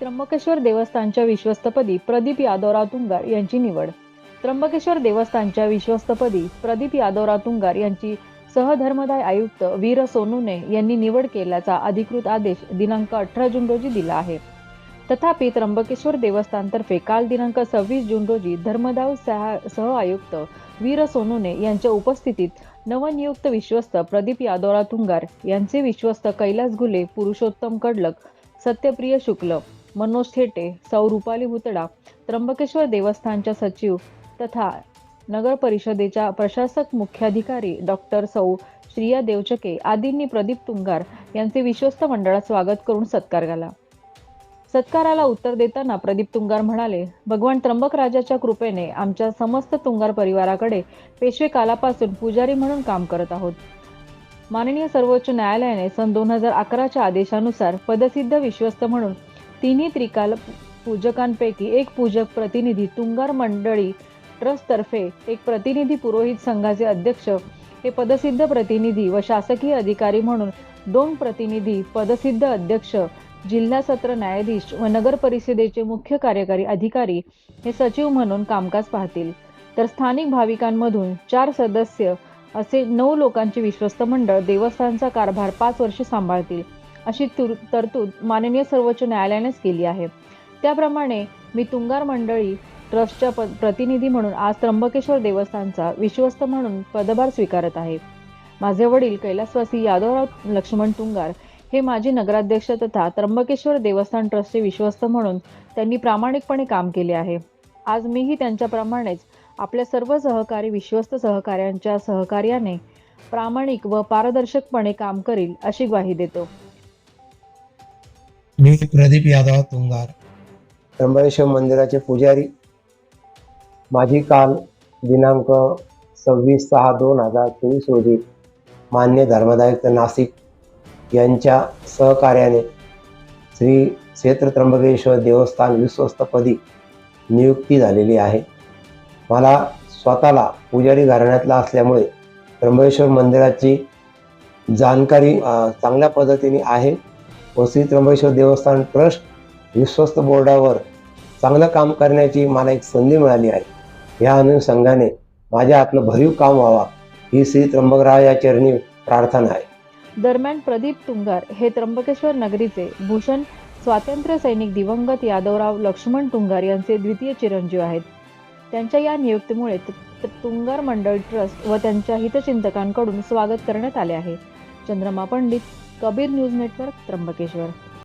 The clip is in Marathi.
त्र्यंबकेश्वर देवस्थानच्या विश्वस्तपदी प्रदीप यादवराव तुंगार यांची निवड. त्र्यंबकेश्वर देवस्थानच्या विश्वस्तपदी प्रदीप यादवराव तुंगार यांची सहधर्मदाय आयुक्त वीर सोनूने यांनी निवड केल्याचा अधिकृत आदेश दिनांक अठरा जून रोजी दिला आहे. तथापि त्र्यंबकेश्वर देवस्थानतर्फे काल दिनांक सव्वीस जून रोजी धर्मदाव सह सह आयुक्त वीर सोनूने यांच्या उपस्थितीत नवनियुक्त विश्वस्त प्रदीप यादवराव तुंगार यांचे विश्वस्त कैलास घुले पुरुषोत्तम कडलक सत्यप्रिय शुक्ल मनोज थेटे सौ रुपाली भुतडा त्र्यंबकेश्वर देवस्थानच्या सचिव तथा नगर परिषदेच्या प्रशासक मुख्याधिकारी डॉक्टर सौ. श्रिया देवचके आदींनी प्रदीप तुंगार यांचे विश्वस्त मंडळात स्वागत करून सत्कार केला सत्काराला उत्तर देताना प्रदीप तुंगार म्हणाले भगवान त्र्यंबक राजाच्या कृपेने आमच्या समस्त तुंगार परिवाराकडे पेशवे कालापासून पुजारी म्हणून काम करत आहोत. माननीय सर्वोच्च न्यायालयाने सन दोन हजार अकराच्या आदेशानुसार पदसिद्ध विश्वस्त म्हणून तिन्ही त्रिकाल पूजकांपैकी एक पूजक प्रतिनिधी तुंगार मंडळी ट्रस्टतर्फे एक प्रतिनिधी पुरोहित संघाचे अध्यक्ष हे पदसिद्ध प्रतिनिधी व शासकीय अधिकारी म्हणून दोन प्रतिनिधी पदसिद्ध अध्यक्ष जिल्हा सत्र न्यायाधीश व नगर परिषदेचे मुख्य कार्यकारी अधिकारी हे सचिव म्हणून कामकाज पाहतील. तर स्थानिक भाविकांमधून चार सदस्य असे नऊ लोकांचे विश्वस्त मंडळ देवस्थानचा कारभार पाच वर्षे सांभाळतील. अशी तुर- तरतूद माननीय सर्वोच्च न्यायालयानेच केली आहे. त्याप्रमाणे मी तुंगार मंडळी ट्रस्टच्या प्रतिनिधी म्हणून आज त्र्यंबकेश्वर देवस्थानचा विश्वस्त म्हणून पदभार स्वीकारत आहे. माझे वडील कैलासवासी यादवराव लक्ष्मण तुंगार हे माजी नगराध्यक्ष तथा त्र्यंबकेश्वर देवस्थान ट्रस्टचे विश्वस्त म्हणून त्यांनी प्रामाणिकपणे काम केले आहे. आज मीही त्यांच्याप्रमाणेच आपल्या सर्व सहकारी विश्वस्त सहकाऱ्यांच्या सहकार्याने प्रामाणिक व पारदर्शकपणे काम करील अशी ग्वाही देतो. मी प्रदीप यादव तुंगार. त्र्यंबकेश्वर मंदिराचे पुजारी. माझी काल दिनांक सव्वीस सहा दोन हजार चोवीस रोजी मान्य धर्मदायुक्त नाशिक यांच्या सहकार्याने श्री क्षेत्र त्र्यंबकेश्वर देवस्थान विश्वस्तपदी नियुक्ती झालेली आहे. मला स्वतःला पुजारी घराण्यातला असल्यामुळे त्र्यंबकेश्वर मंदिराची जाणकारी चांगल्या पद्धतीने आहे. व श्री त्र्यंबकेश्वर देवस्थान ट्रस्ट विश्वस्त बोर्डावर चांगलं काम करण्याची मला एक संधी मिळाली आहे. या अनुषंगाने माझ्या हातनं भरीव काम व्हावा ही श्री त्र्यंबकराव या चरणी प्रार्थना आहे. दरम्यान प्रदीप तुंगार हे त्र्यंबकेश्वर नगरीचे भूषण स्वातंत्र्य सैनिक दिवंगत यादवराव लक्ष्मण तुंगार यांचे द्वितीय चिरंजीव आहेत. त्यांच्या या नियुक्तीमुळे तुंगार मंडळ ट्रस्ट व त्यांच्या हितचिंतकांकडून स्वागत करण्यात आले आहे. Chandrama Pandit Kabir news network Trimbakeshwar.